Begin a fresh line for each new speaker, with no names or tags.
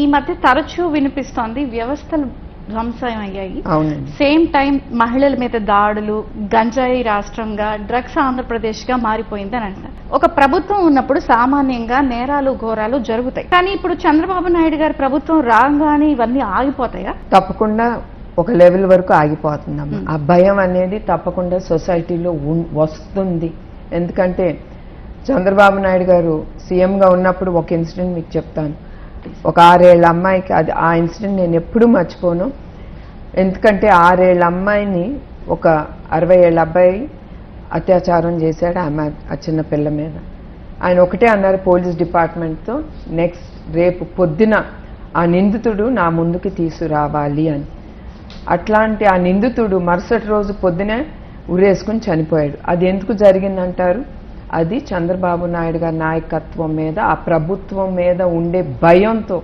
ఈ మధ్య తరచూ వినిపిస్తోంది వ్యవస్థలు ధ్వంసం అయ్యాయి. సేమ్ టైం మహిళల మీద దాడులు గంజాయి రాష్ట్రంగా డ్రగ్స్ ఆంధ్రప్రదేశ్గా మారిపోయింది అని అంటారు ఒక ప్రభుత్వం ఉన్నప్పుడు సామాన్యంగా నేరాలు ఘోరాలు జరుగుతాయి. కానీ ఇప్పుడు చంద్రబాబు నాయుడు గారి ప్రభుత్వం రాగానే ఇవన్నీ ఆగిపోతాయా?
తప్పకుండా ఒక లెవెల్ వరకు ఆగిపోతుందమ్మా. ఆ భయం అనేది తప్పకుండా సొసైటీలో వస్తుంది. ఎందుకంటే చంద్రబాబు నాయుడు గారు సీఎంగా ఉన్నప్పుడు ఒక ఇన్సిడెంట్ మీకు చెప్తాను. ఒక ఆరేళ్ళ అమ్మాయికి అది ఆ ఇన్సిడెంట్ నేను ఎప్పుడూ మర్చిపోను. ఎందుకంటే ఆరేళ్ళ అమ్మాయిని ఒక అరవై ఏళ్ళ అబ్బాయి అత్యాచారం చేశాడు ఆమె ఆ చిన్న పిల్ల మీద. ఆయన ఒకటే అన్నారు పోలీస్ డిపార్ట్మెంట్తో నెక్స్ట్ రేపు పొద్దున ఆ నిందితుడు నా ముందుకి తీసుకురావాలి అని. అట్లాంటి ఆ నిందితుడు మరుసటి రోజు పొద్దునే ఉరేసుకుని చనిపోయాడు. అది ఎందుకు జరిగిందంటారు? అది చంద్రబాబు నాయుడు గారి నాయకత్వం మీద ఆ ప్రభుత్వం మీద ఉండే భయంతో